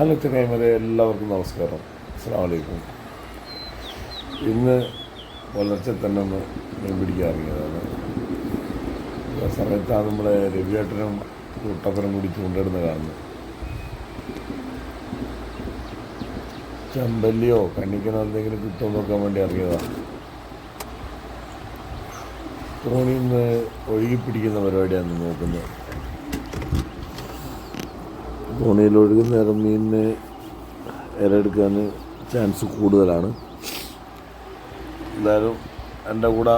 Hello ചങ്ങായിമാരെ എല്ലാവർക്കും നമസ്കാരം. അസ്സാം വലൈക്കും ഇന്ന് പുലർച്ചെ തന്നെ ഒന്ന് മീൻ പിടിക്കാൻ ഇറങ്ങിയതാണ്. ആ സമയത്താണ് നമ്മളെ രവിയേട്ടനും കുട്ടപ്പനും കൂടി ചൂണ്ടിടുന്ന കാണുന്നത്. ചെമ്പല്ലിയോ കണ്ണിക്കണോ എന്തെങ്കിലും കിട്ടുമോ നോക്കാൻ വേണ്ടി ഇറങ്ങിയതാണ്. തോണി ഇന്ന് ഒഴുകി പരിപാടിയാണ് നോക്കുന്നത്. തോണിയിൽ ഒഴുകുന്ന നേരം മീനിന് ഇരയെടുക്കാൻ ചാൻസ് കൂടുതലാണ്. എന്തായാലും എന്റെ കൂടെ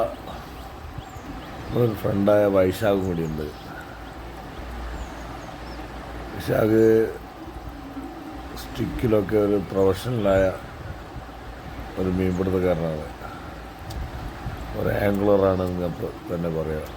ഒരു ഫ്രണ്ടായ വൈശാഖും കൂടിയുണ്ട് വൈശാഖ് സ്റ്റിക്കിലൊക്കെ ഒരു പ്രൊഫഷണലായ ഒരു മീൻപിടുത്തക്കാരനാണ്. ഒരു ആംഗ്ലറാണ് നിങ്ങൾക്ക് തന്നെ പറയാം.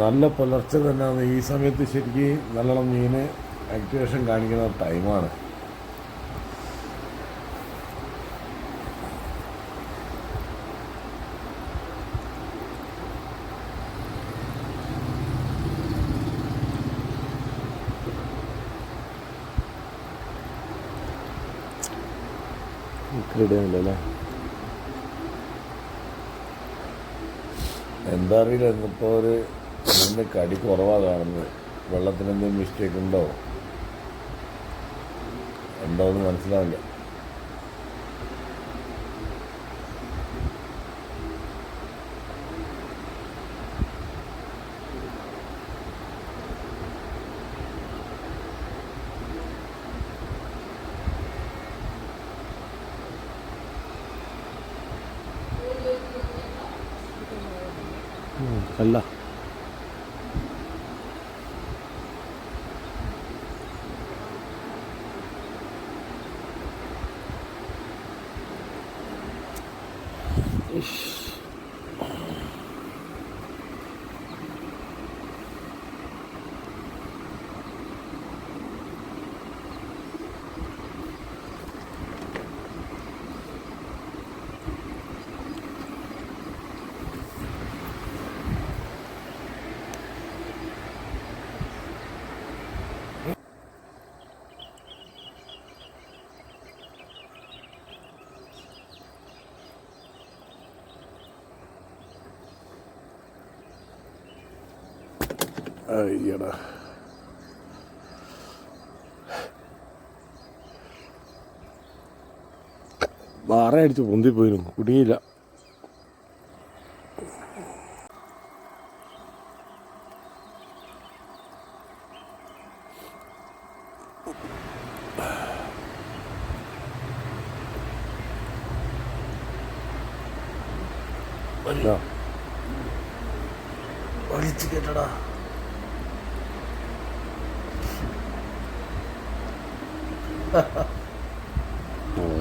നല്ല പുലർച്ചെ തന്നെയാണ്. ഈ സമയത്ത് ശരിക്കും നല്ലോണം മീന് ആക്ടിവേഷൻ കാണിക്കുന്ന ടൈമാണ് ഇടയില്ലല്ലേ എന്താ അറിയില്ല ഇന്നിപ്പോൾ ഒരു മീനിന്റെ കടി കുറവാണ് കാണുന്നത്. വെള്ളത്തിന് എന്തെങ്കിലും മിസ്റ്റേക്ക് ഉണ്ടോ? ഉണ്ടോ എന്ന് മനസ്സിലാവില്ല. അല്ല. Ich അയ്യടാ. വാറ അടിച്ച് പൊന്തിപ്പോയിരുന്നു കുടുങ്ങിയില്ല. വലിച്ചു കേട്ടടാ.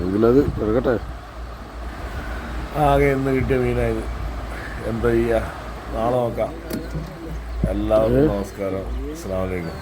എങ്കിലത് എടുക്കട്ടെ. ആകെ ഇന്ന് കിട്ടിയ മീനായത്. എന്താ ചെയ്യുക നാളെ നോക്കാം. എല്ലാവർക്കും നമസ്കാരം. അസ്സാം വലൈക്കും